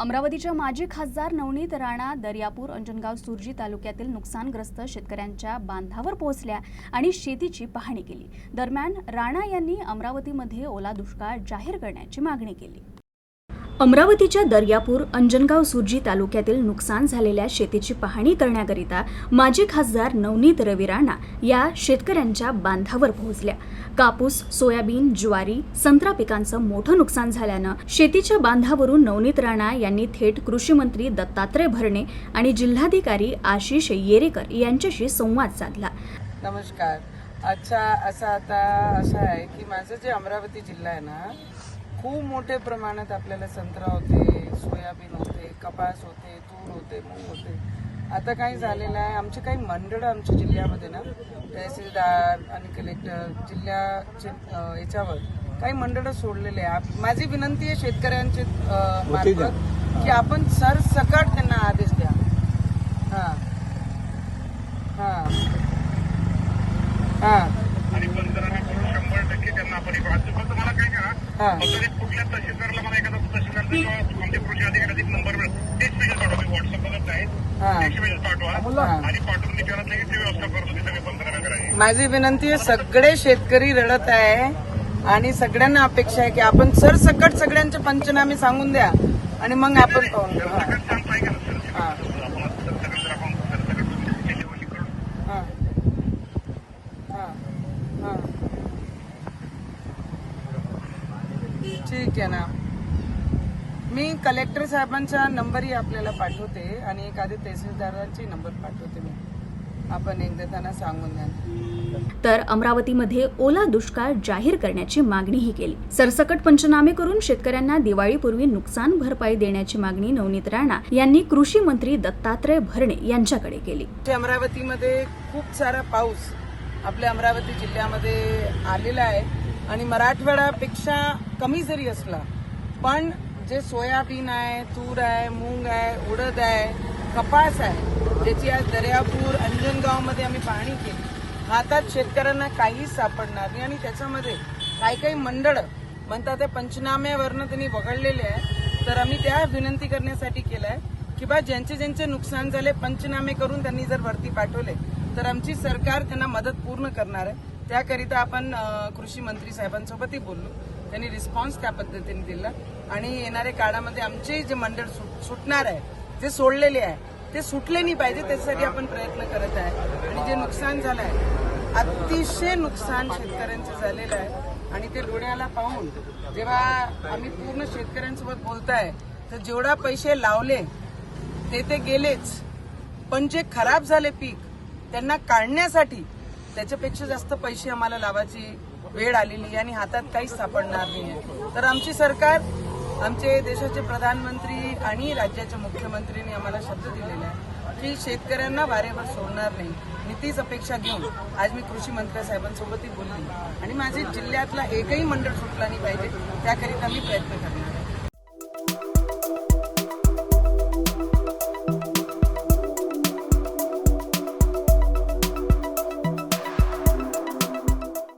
अमरावतीच्या माजी खासदार नवनीत राणा दर्यापूर अंजनगाव सुरजी तालुक्यातील नुकसानग्रस्त शेतकऱ्यांच्या बांधावर पोहोचल्या आणि शेतीची पाहणी केली. दरम्यान राणा यांनी अमरावतीमध्ये ओला दुष्काळ जाहीर करण्याची मागणी केली. अमरावतीच्या दर्यापूर अंजनगाव सुर्जी तालुक्यातील नुकसान झालेल्या शेतीची पाहणी करण्याकरिता माजी खासदार नवनीत रवी राणा या शेतकऱ्यांच्या बांधावर पोहोचल्या. कापूस सोयाबीन ज्वारी संत्रा पिकांचं मोठं नुकसान झाल्यानं शेतीच्या बांधावरून नवनीत राणा यांनी थेट कृषी मंत्री दत्तात्रय भरणे आणि जिल्हाधिकारी आशिष येरेकर यांच्याशी संवाद साधला. नमस्कार. अच्छा असं आता असं आहे की माझं जे अमरावती जिल्हा आहे ना खूप मोठ्या प्रमाणात आपल्याला संत्रा होते सोयाबीन होते कपास होते तूर होते मूग होते. आता काय झालेलं आहे. आमचे काही मंडळ आमच्या जिल्ह्यामध्ये ना तहसीलदार आणि कलेक्टर जिल्ह्याचे याच्यावर काही मंडळ सोडलेले आहे आप- माझी विनंती आहे शेतकऱ्यांचे मार्फत की आपण सरसकट त्यांना आदेश द्या. हां. हां. हां आणि पंधरा शंभर टक्के त्यांना आपण एक वाचतो फक्त मला कुठल्या तहसीलदारला मला एखादा तहसीलदारचा किंवा आमच्या कृषी अधिकाऱ्याचा एक नंबर मिळेल तेच मेसेज पाठवा. मी व्हॉट्सअप बघत आहे. तेच मेसेज पाठवा. आणि पाठवून विचारत लगेच ते व्यवस्था करतो ते सगळे पंधरा करायचे माझी विनंती आहे सगळे शेतकरी रडत आहे आणि सगळ्यांना अपेक्षा आहे की आपण सरसकट सगळ्यांचे पंचनामे सांगून द्या आणि मग आपण पाहून घेऊ. हां. सांगता ऐका ना सर हां. आपण आता सरसकट जर आपण सरसकट डिलिव्हरी करून हां. हां. हां. ठीक आहे ना. मी कलेक्टर साहेबांचा नंबरही आपल्याला पाठवते आणि एखाद्या तहसीलदारांचे नंबर पाठवते मी. आपण एकदा त्यांना सांगून द्या. तर अमरावतीमध्ये ओला दुष्काळ जाहीर करण्याची मागणीही केली. सरसकट पंचनामे करून शेतकऱ्यांना दिवाळीपूर्वी नुकसान भरपाई देण्याची मागणी नवनीत राणा यांनी कृषी मंत्री दत्तात्रय भरणे यांच्याकडे केली. अमरावतीमध्ये खूप सारा पाऊस आपल्या अमरावती जिल्ह्यामध्ये आलेला आहे. आणि मराठवाड्यापेक्षा कमी जरी असला पण जे सोयाबीन आहे तूर आहे मूग आहे उडद आहे कपास आहे ज्याची आज दर्यापूर अंजनगावमध्ये आम्ही पाहणी केली. हातात शेतकऱ्यांना काहीच सापडणार नाही आणि त्याच्यामध्ये काही काही मंडळ म्हणतात ते पंचनाम्यावरनं त्यांनी वगळलेले आहे. तर आम्ही त्या विनंती करण्यासाठी केलं आहे की बा ज्यांचे ज्यांचे नुकसान झाले पंचनामे करून त्यांनी जर वरती पाठवले तर आमची सरकार त्यांना मदत पूर्ण करणार आहे. त्याकरिता आपण कृषी मंत्री साहेबांसोबतही बोललो. त्यांनी रिस्पॉन्स त्या पद्धतीने दिला. आणि येणाऱ्या काळामध्ये आमचे जे मंडळ सुट- सुटणार आहे जे सोडलेले आहे ते सुटले नाही पाहिजे त्याच्यासाठी आपण प्रयत्न करत आहे. आणि जे नुकसान झालं आहे अतिशय नुकसान शेतकऱ्यांचं झालेलं आहे. आणि ते डोळ्याला पाहून जेव्हा आम्ही पूर्ण शेतकऱ्यांसोबत बोलताय तर जेवढा पैसे लावले ते ते गेलेच. पण जे खराब झाले पीक त्यांना काढण्यासाठी त्याच्यापेक्षा जास्त पैसे आम्हाला लावायची वेळ आलेली आहे आणि हातात काहीच सापडणार नाही तर आमची सरकार आमचे देशाचे प्रधानमंत्री आणि राज्याच्या मुख्यमंत्र्यांनी आम्हाला शब्द दिलेला आहे की शेतकऱ्यांना वारेवर सोडणार नाही. मी तीच अपेक्षा घेऊन आज मी कृषी मंत्री साहेबांसोबतही बोलली. आणि माझे जिल्ह्यातला एकही मंडळ सुटला नाही पाहिजे त्याकरिता मी प्रयत्न करणार